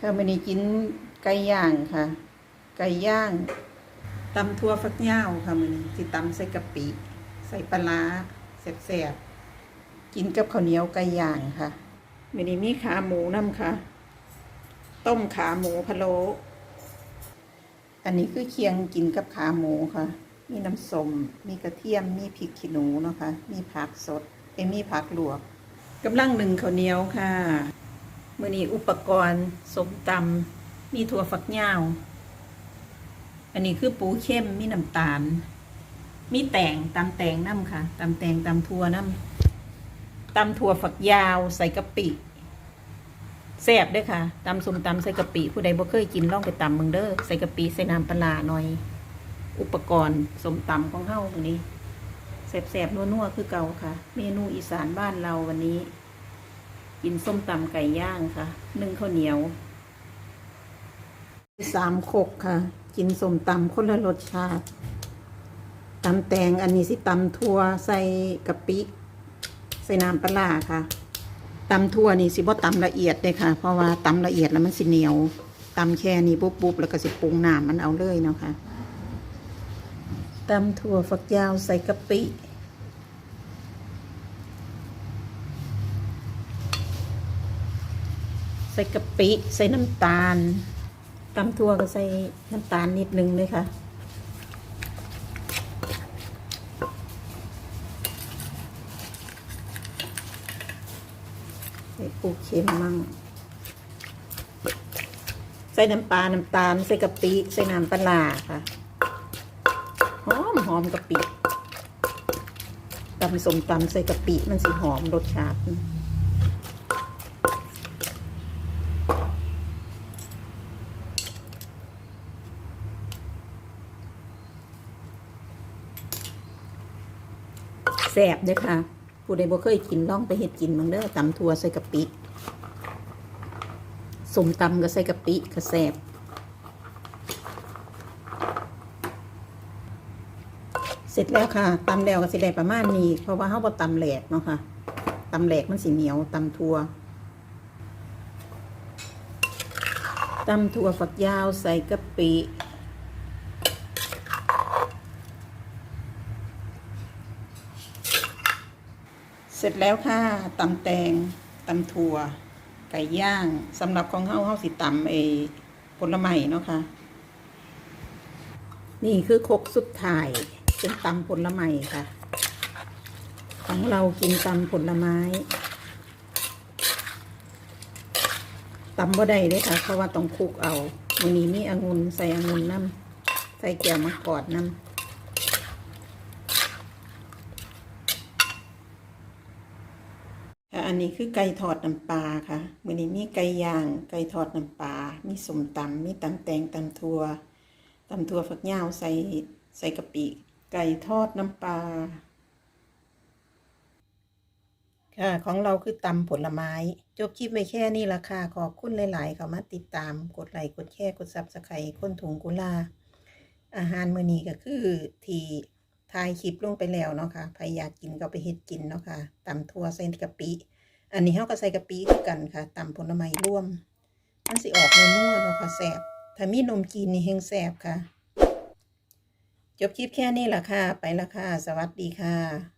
ค่ะวันนี้กินไก่ย่างค่ะ ไก่ย่างตำทั่วฟักย่าวค่ะมื้อนี้สิตำใส่กะปิ ใส่ปลาแซ่บๆกินกับข้าวเหนียวไก่ย่างค่ะมือนี้มีขาหมูน้ำค่ะ ต้มขาหมูพะโล้อันนี้คือเคียงกินกับขาหมูค่ะ มีน้ำส้มมีกระเทียม มีพริกขี้หนูนะคะ มีผักสดเอมีผักลวกกำลังหนึ่งข้าวเหนียวค่ะ มือนี้อุปกรณ์สมตำมีถั่วฝักยาว อันนี้คือปูเข้มมีน้ำตาล มีแตงตำแตงน้ำค่ะตำแตงตำถั่วน้ำตำถั่วฝักยาวใส่กะปิแซ่บด้วยค่ะตำสมตำใส่กะปิ ผู้ใดบ่เคยกินลองไปตำเมืองเด้อใส่กะปิใส่น้ำปลาหน่อย อุปกรณ์สมตำของเฮาวันนี้แซ่บๆนัวๆคือเก่าค่ะ เมนูอีสานบ้านเราวันนี้ กินส้มตำไก่ย่างค่ะ นึ่งข้าวเหนียว สามขกค่ะ กินส้มตำคนละรสชาติตำแตงอันนี้สิตำทั่วใส่กะปิ ใส่น้ำปลาค่ะตำทั่วนี่สิบ่ตำละเอียดเลยค่ะ เพราะว่าตำละเอียดแล้วมันสิเหนียวตำแค่นี้ปุ๊บปุ๊บแล้วก็สิปรุงน้ำมันเอาเลยเนาะค่ะตำถั่วฝักยาวใส่กะปิ ใส่กะปิ ใส่น้ำตาลตำทั่วก็ใส่น้ำตาลนิดนึงเลยค่ะ ใส่ปูเค็มมั่ง ใส่น้ำปลา น้ำตาล ใส่กะปิ ใส่น้ำปลาค่ะ หอมหอมกะปิตำสมตำใส่กะปิ มันสิหอมรสชาติ แซ่บเด้อค่ะ ผู้ใดบ่เคยกินลองไปเฮ็ดกินมังเด้อตำถั่วใส่กะปิสมตำก็ใส่กะปิก็แซ่บเสร็จแล้วค่ะตำแล้วก็สิได้ประมาณนี้ เพราะว่าเฮาบ่ตำแหลกเนาะค่ะตำแหลกมันสิเหนียวตำถั่วตำถั่วฝักยาวใส่กะปิ ร็จแล้วค่ะตำแตงตำถั่ว ไก่ย่างสำหรับของเฮาเฮาสิตำเอผลไม้เนาะค่ะ นี่คือคกสุดท้ายเป็นตำผลไม้ค่ะ ของเรากินตำผลไม้ตำบ่ได้เลยค่ะ เพราะว่าต้องคลุกเอาวันนี้มีองุ่นใส่องุ่นน้ำใส่แก้วมะกอดน้ำ ค่ะ อันนี้คือไก่ทอดน้ำปลาค่ะมื้อนี้มีไก่ย่าง ไก่ทอดน้ำปลา มีสมตำมีตำแตงตำทัวตำทัวฝักยาวใส่ใส่กะปิ ไก่ทอดน้ำปลา ค่ะ ของเราคือตำผลไม้ จบคลิปไปแค่นี้ละค่ะ ขอบคุณหลายๆเขามาติดตาม กดไลค์ กดแชร์ กดซับสไครต์คนถุงกุลา อาหารมื้อนี้ก็คือที่ ถ่ายคลิปลงไปแล้วเนาะค่ะใครอยากกินก็ไปเฮ็ดกินเนาะค่ะตำทั่วใส่กะปิ อันนี้เฮาก็ใส่กะปิคือกันค่ะตำผลไม้ร่วม มันสิออกนัวเนาะค่ะแสบถ้ามีนมกินนี่แฮงแสบค่ะ จบคลิปแค่นี้ละค่ะ ไปละค่ะ สวัสดีค่ะ